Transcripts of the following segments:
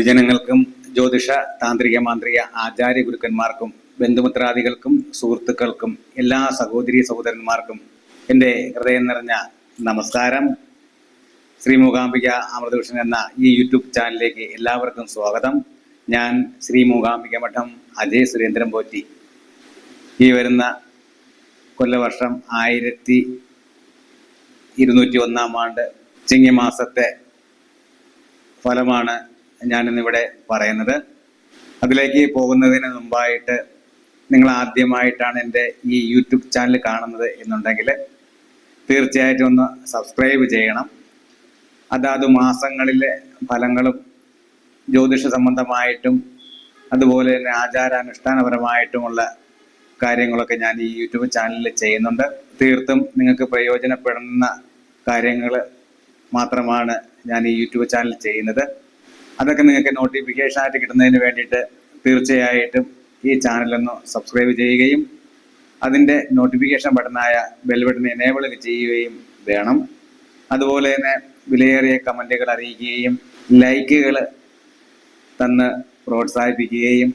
പൊതുജനങ്ങൾക്കും ജ്യോതിഷ താന്ത്രിക മാന്ത്രിക ആചാര്യ ഗുരുക്കന്മാർക്കും ബന്ധുമിത്രാദികൾക്കും സുഹൃത്തുക്കൾക്കും എല്ലാ സഹോദരി സഹോദരന്മാർക്കും എന്റെ ഹൃദയം നിറഞ്ഞ നമസ്കാരം. ശ്രീ മൂകാംബിക അമൃതകൃഷ്ണൻ എന്ന ഈ യൂട്യൂബ് ചാനലിലേക്ക് എല്ലാവർക്കും സ്വാഗതം. ഞാൻ ശ്രീ മൂകാംബിക മഠം അജയ് സുരേന്ദ്രൻ പോറ്റി. ഈ വരുന്ന കൊല്ലവർഷം ആയിരത്തി ഇരുന്നൂറ്റി ഒന്നാം ആണ്ട് ചിങ്ങമാസത്തെ ഫലമാണ് ഞാനിന്നിവിടെ പറയുന്നത്. അതിലേക്ക് പോകുന്നതിന് മുമ്പായിട്ട് നിങ്ങൾ ആദ്യമായിട്ടാണ് എന്റെ ഈ യൂട്യൂബ് ചാനൽ കാണുന്നത് എന്നുണ്ടെങ്കിൽ തീർച്ചയായിട്ടും ഒന്ന് സബ്സ്ക്രൈബ് ചെയ്യണം. അതാത് മാസങ്ങളിലെ ഫലങ്ങളും ജ്യോതിഷ സംബന്ധമായിട്ടും അതുപോലെ തന്നെ ആചാരാനുഷ്ഠാനപരമായിട്ടുമുള്ള കാര്യങ്ങളൊക്കെ ഞാൻ ഈ യൂട്യൂബ് ചാനലിൽ ചെയ്യുന്നുണ്ട്. തീർത്തും നിങ്ങൾക്ക് പ്രയോജനപ്പെടുന്ന കാര്യങ്ങൾ മാത്രമാണ് ഞാൻ ഈ യൂട്യൂബ് ചാനൽ ചെയ്യുന്നത്. അതൊക്കെ നിങ്ങൾക്ക് നോട്ടിഫിക്കേഷൻ ആയിട്ട് കിട്ടുന്നതിന് വേണ്ടിയിട്ട് തീർച്ചയായിട്ടും ഈ ചാനലൊന്ന് സബ്സ്ക്രൈബ് ചെയ്യുകയും അതിന്റെ നോട്ടിഫിക്കേഷൻ ബട്ടണായ ബെൽ ബട്ടൺ എനേബിൾ ചെയ്യുകയും വേണം. അതുപോലെ തന്നെ വിലയേറിയ കമന്റുകൾ അറിയിക്കുകയും ലൈക്കുകൾ തന്ന് പ്രോത്സാഹിപ്പിക്കുകയും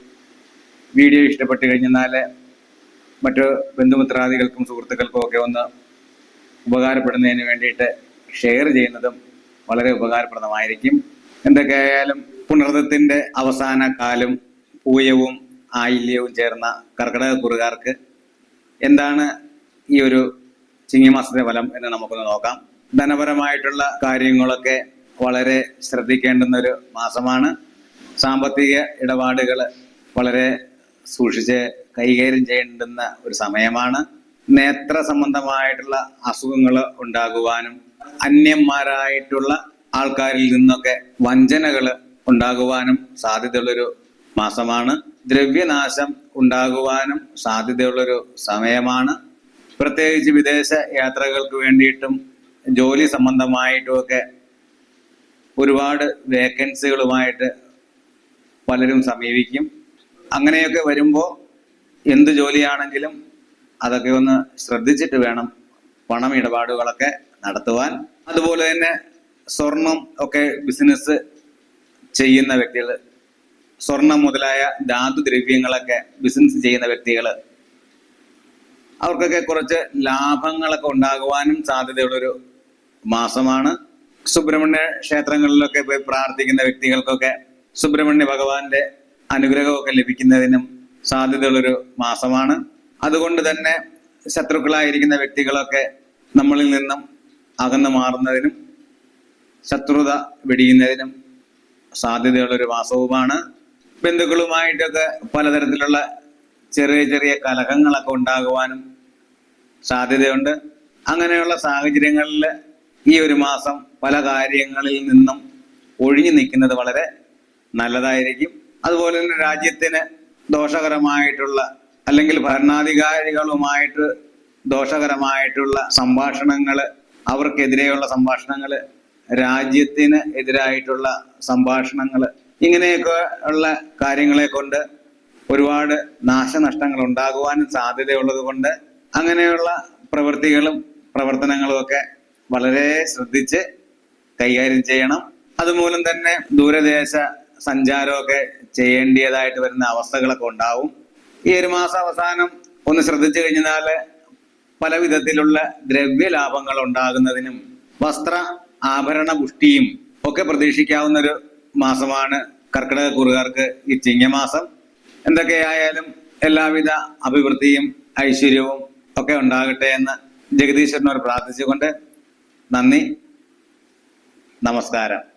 വീഡിയോ ഇഷ്ടപ്പെട്ട് കഴിഞ്ഞാൽ മറ്റു ബന്ധുമിത്രാദികൾക്കും സുഹൃത്തുക്കൾക്കും ഒക്കെ ഒന്ന് ഉപകാരപ്പെടുന്നതിന് വേണ്ടിയിട്ട് ഷെയർ ചെയ്യുന്നതും വളരെ ഉപകാരപ്രദമായിരിക്കും. എന്തൊക്കെയായാലും പുണർത്തത്തിന്റെ അവസാന കാലം പൂയവും ആയില്യവും ചേർന്ന കർക്കിടക കുറുകാർക്ക് എന്താണ് ഈ ഒരു ചിങ്ങിമാസത്തെ ഫലം എന്ന് നമുക്കൊന്ന് നോക്കാം. ധനപരമായിട്ടുള്ള കാര്യങ്ങളൊക്കെ വളരെ ശ്രദ്ധിക്കേണ്ടുന്ന ഒരു മാസമാണ്. സാമ്പത്തിക ഇടപാടുകൾ വളരെ സൂക്ഷിച്ച് കൈകാര്യം ചെയ്യേണ്ടുന്ന ഒരു സമയമാണ്. നേത്ര സംബന്ധമായിട്ടുള്ള അസുഖങ്ങൾ ഉണ്ടാകുവാനും അന്യന്മാരായിട്ടുള്ള ആൾക്കാരിൽ നിന്നൊക്കെ വഞ്ചനകൾ ഉണ്ടാകുവാനും സാധ്യതയുള്ളൊരു മാസമാണ്. ദ്രവ്യനാശം ഉണ്ടാകുവാനും സാധ്യതയുള്ളൊരു സമയമാണ്. പ്രത്യേകിച്ച് വിദേശ യാത്രകൾക്ക് വേണ്ടിയിട്ടും ജോലി സംബന്ധമായിട്ടുമൊക്കെ ഒരുപാട് വേക്കൻസികളുമായിട്ട് പലരും സമീപിക്കും. അങ്ങനെയൊക്കെ വരുമ്പോൾ എന്ത് ജോലിയാണെങ്കിലും അതൊക്കെ ഒന്ന് ശ്രദ്ധിച്ചിട്ട് വേണം പണം ഇടപാടുകളൊക്കെ നടത്തുവാൻ. അതുപോലെ തന്നെ സ്വർണം ഒക്കെ ബിസിനസ് ചെയ്യുന്ന വ്യക്തികൾ സ്വർണം മുതലായ ധാതു ദ്രവ്യങ്ങളൊക്കെ ബിസിനസ് ചെയ്യുന്ന വ്യക്തികൾ അവർക്കൊക്കെ കുറച്ച് ലാഭങ്ങളൊക്കെ ഉണ്ടാകുവാനും സാധ്യതയുള്ളൊരു മാസമാണ്. സുബ്രഹ്മണ്യ ക്ഷേത്രങ്ങളിലൊക്കെ പോയി പ്രാർത്ഥിക്കുന്ന വ്യക്തികൾക്കൊക്കെ സുബ്രഹ്മണ്യ ഭഗവാന്റെ അനുഗ്രഹമൊക്കെ ലഭിക്കുന്നതിനും സാധ്യതയുള്ളൊരു മാസമാണ്. അതുകൊണ്ട് തന്നെ ശത്രുക്കളായിരിക്കുന്ന വ്യക്തികളൊക്കെ നമ്മളിൽ നിന്നും അകന്നു മാറുന്നതിനും ശത്രുത വെടിയുന്നതിനും സാധ്യതയുള്ളൊരു മാസവുമാണ് ബന്ധുക്കളുമായിട്ടൊക്കെ പലതരത്തിലുള്ള ചെറിയ ചെറിയ കലഹങ്ങളൊക്കെ ഉണ്ടാകുവാനും സാധ്യതയുണ്ട്. അങ്ങനെയുള്ള സാഹചര്യങ്ങളിൽ ഈ ഒരു മാസം പല കാര്യങ്ങളിൽ നിന്നും ഒഴിഞ്ഞു നിൽക്കുന്നത് വളരെ നല്ലതായിരിക്കും. അതുപോലെ തന്നെ രാജ്യത്തിന് ദോഷകരമായിട്ടുള്ള അല്ലെങ്കിൽ ഭരണാധികാരികളുമായിട്ട് ദോഷകരമായിട്ടുള്ള സംഭാഷണങ്ങൾ അവർക്കെതിരെയുള്ള സംഭാഷണങ്ങൾ രാജ്യത്തിന് എതിരായിട്ടുള്ള സംഭാഷണങ്ങൾ ഇങ്ങനെയൊക്കെ ഉള്ള കാര്യങ്ങളെ കൊണ്ട് ഒരുപാട് നാശനഷ്ടങ്ങൾ ഉണ്ടാകുവാനും സാധ്യതയുള്ളത് കൊണ്ട് അങ്ങനെയുള്ള പ്രവൃത്തികളും പ്രവർത്തനങ്ങളും ഒക്കെ വളരെ ശ്രദ്ധിച്ച് കൈകാര്യം ചെയ്യണം. അതുമൂലം തന്നെ ദൂരദേശ സഞ്ചാരമൊക്കെ ചെയ്യേണ്ടതായിട്ട് വരുന്ന അവസ്ഥകളൊക്കെ ഉണ്ടാവും. ഈ ഒരു മാസം അവസാനം ഒന്ന് ശ്രദ്ധിച്ചു കഴിഞ്ഞാൽ പല വിധത്തിലുള്ള ദ്രവ്യ ലാഭങ്ങൾ ഉണ്ടാകുന്നതിനും വസ്ത്ര ആഭരണ പുഷ്ടിയും ഒക്കെ പ്രതീക്ഷിക്കാവുന്ന ഒരു മാസമാണ് കർക്കിടക കുറുകാർക്ക് ഈ ചിങ്ങമാസം. എന്തൊക്കെയായാലും എല്ലാവിധ അഭിവൃദ്ധിയും ഐശ്വര്യവും ഒക്കെ ഉണ്ടാകട്ടെ എന്ന് ജഗദീശ്വരനോട് പ്രാർത്ഥിച്ചുകൊണ്ട് നന്ദി. നമസ്കാരം.